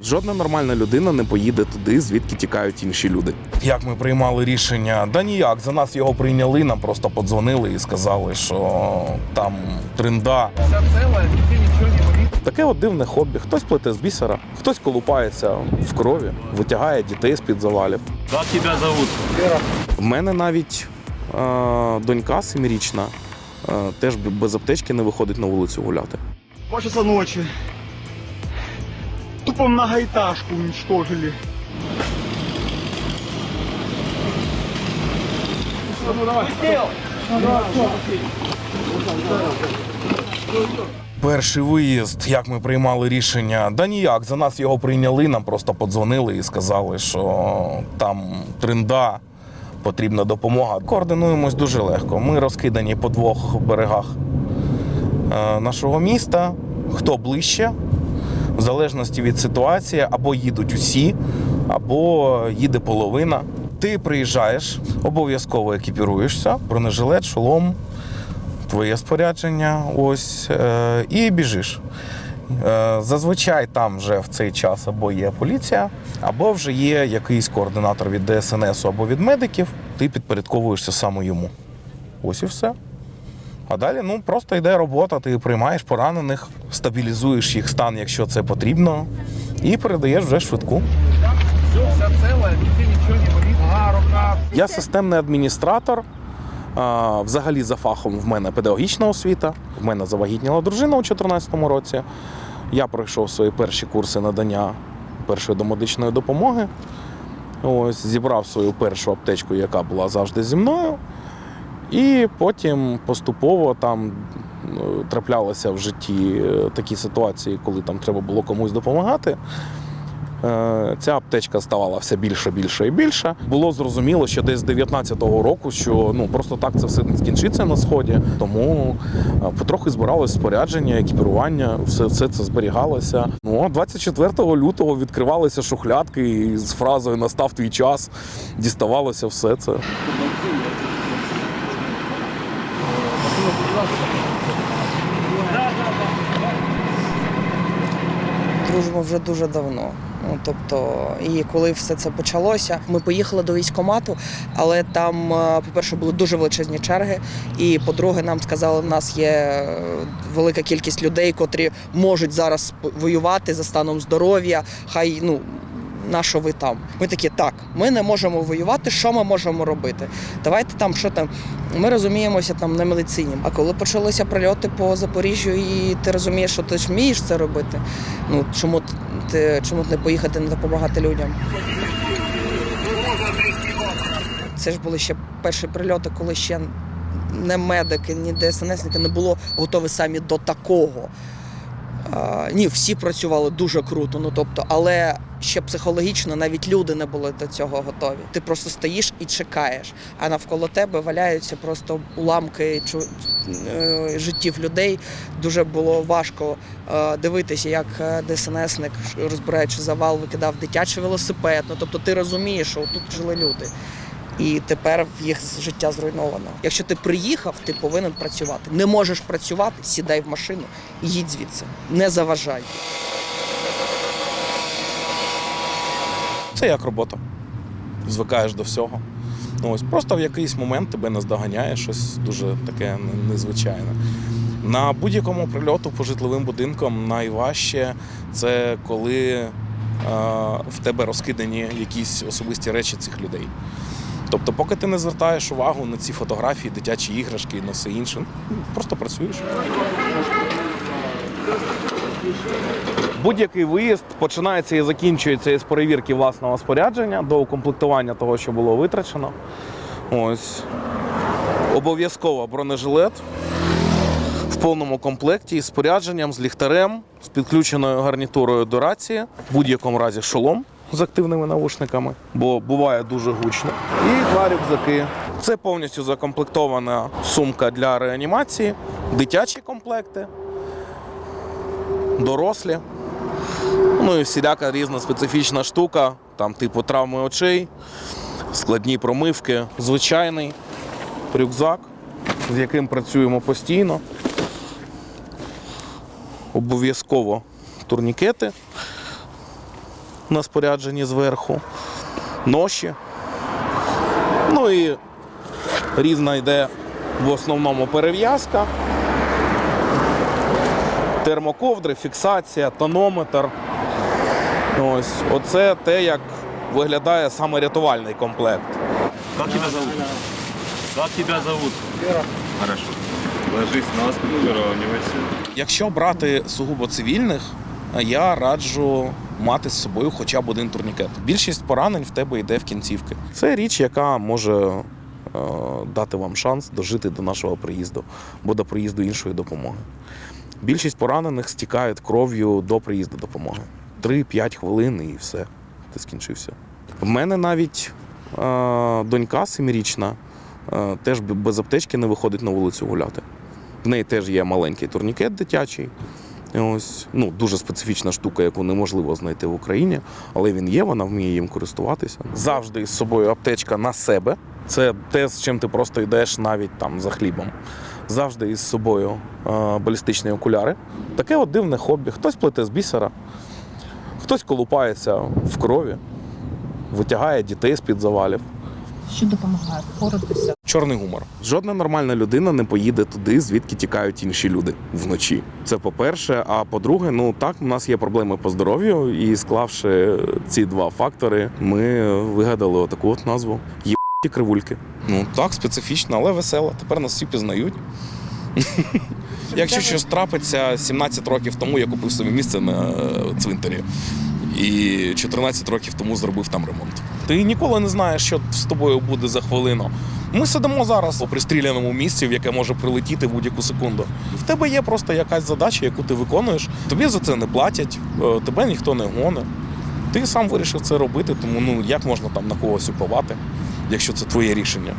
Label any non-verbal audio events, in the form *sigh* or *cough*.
Жодна нормальна людина не поїде туди, звідки тікають інші люди. Як ми приймали рішення? Да ніяк. За нас його прийняли, нам просто подзвонили і сказали, що там тренда. Таке от дивне хобі. Хтось плете з бісера, хтось колупається в крові, витягає дітей з-під завалів. Как тебя зовут? В мене навіть е, донька семирічна е, теж без аптечки не виходить на вулицю гуляти. Два часа ночи. Тупо многоэтажку уничтожили. Перший виїзд, як ми приймали рішення, да ніяк. За нас його прийняли, нам просто подзвонили і сказали, що там тренда, потрібна допомога. Координуємось дуже легко. Ми розкидані по двох берегах е, нашого міста. Хто ближче, в залежності від ситуації, або їдуть усі, або їде половина. Ти приїжджаєш, обов'язково екіпіруєшся, бронежилет, шолом, твоє спорядження, ось, е, і біжиш. Е, Зазвичай там вже в цей час або є поліція, або вже є якийсь координатор від ДСНС або від медиків. Ти підпорядковуєшся саме йому. Ось і все. А далі ну, просто йде робота, ти приймаєш поранених, стабілізуєш їх стан, якщо це потрібно, і передаєш вже швидку. Я системний адміністратор. Взагалі, за фахом в мене педагогічна освіта. В мене завагітніла дружина у 2014 році. Я пройшов свої перші курси надання першої домедичної допомоги. Ось, зібрав свою першу аптечку, яка була завжди зі мною. І потім поступово там е, траплялися в житті е, такі ситуації, коли там треба було комусь допомагати. Е, Ця аптечка ставала все більше, більше і більше. Було зрозуміло ще десь з 19-го року, що ну просто так це все не скінчиться на сході. Тому потрохи збиралось спорядження, екіпірування, все, все це зберігалося. Ну 24 лютого відкривалися шухлядки і з фразою Настав твій час діставалося все це. Дружимо вже дуже давно. Ну тобто, і коли все це почалося, ми поїхали до військкомату, але там, е, по-перше, були дуже величезні черги. І по-друге, нам сказали, в нас є е, велика кількість людей, котрі можуть зараз воювати за станом здоров'я. Хай ну. На що ви там? Ми такі, так, ми не можемо воювати. Що ми можемо робити? Давайте там, що там. Ми розуміємося там на медицині. А коли почалися прильоти по Запоріжжю, і ти розумієш, що ти ж вмієш це робити. Ну чому ти чому б не поїхати не допомагати людям? Це ж були ще перші прильоти, коли ще не медики, ні ДСНСники не було готові самі до такого. А, ні, всі працювали дуже круто. Ну тобто, але ще психологічно навіть люди не були до цього готові. Ти просто стоїш і чекаєш, а навколо тебе валяються просто уламки е, життів людей. Дуже було важко е, дивитися, як е, ДСНСник, розбираючи завал, викидав дитячий велосипед. Ну тобто, ти розумієш, що тут жили люди. І тепер їх життя зруйновано. Якщо ти приїхав, ти повинен працювати. Не можеш працювати, сідай в машину і їдь звідси. Не заважай. Це як робота. Звикаєш до всього. Ну, ось просто в якийсь момент тебе наздоганяє щось дуже таке незвичайне. На будь-якому прильоту по житловим будинкам найважче це коли е, в тебе розкидані якісь особисті речі цих людей. Тобто, поки ти не звертаєш увагу на ці фотографії, дитячі іграшки і на все інше, ну, просто працюєш. Будь-який виїзд починається і закінчується із перевірки власного спорядження до укомплектування того, що було витрачено. Ось. Обов'язково бронежилет в повному комплекті із спорядженням, з ліхтарем, з підключеною гарнітурою до рації, в будь-якому разі шолом з активними навушниками, бо буває дуже гучно. І два рюкзаки. Це повністю закомплектована сумка для реанімації, дитячі комплекти, дорослі. Ну і всіляка різна специфічна штука, там типу травми очей, складні промивки, звичайний рюкзак, з яким працюємо постійно. Обов'язково турнікети, на спорядженні зверху, ноші. Ну і різна йде в основному перев'язка, термоковдри, фіксація, тонометр. Ось, оце те, як виглядає саме рятувальний комплект. Как тебя зовут? Как тебя зовут? Хорошо. Ложись на спину, выравнивайся. Якщо брати сугубо цивільних, я раджу мати з собою хоча б один турнікет. Більшість поранень в тебе йде в кінцівки. Це річ, яка може е, дати вам шанс дожити до нашого приїзду або до приїзду іншої допомоги. Більшість поранених стікають кров'ю до приїзду допомоги. 3-5 хвилин і все. Ти скінчився. В мене навіть е, донька семирічна е, теж без аптечки не виходить на вулицю гуляти. В неї теж є маленький турнікет дитячий. Ось, ну, дуже специфічна штука, яку неможливо знайти в Україні, але він є, вона вміє їм користуватися. Завжди із собою аптечка на себе. Це те, з чим ти просто йдеш навіть там за хлібом. Завжди із собою е, балістичні окуляри. Таке от дивне хобі. Хтось плете з бісера, хтось колупається в крові, витягає дітей з-під завалів. що допомагає впоратися. Чорний гумор. Жодна нормальна людина не поїде туди, звідки тікають інші люди вночі. Це по-перше. А по-друге, ну так, у нас є проблеми по здоров'ю, і склавши ці два фактори, ми вигадали отаку от назву Єбаті кривульки. Ну так, специфічно, але весело. Тепер нас всі пізнають. *laughs* Якщо щось трапиться, 17 років тому я купив собі місце на е, цвинтарі. І 14 років тому зробив там ремонт. Ти ніколи не знаєш, що з тобою буде за хвилину. Ми сидимо зараз у пристріляному місці, в яке може прилетіти будь-яку секунду. В тебе є просто якась задача, яку ти виконуєш. Тобі за це не платять, е, тебе ніхто не гоне. Ти сам вирішив це робити, тому ну як можна там на когось уповати, якщо це твоє рішення.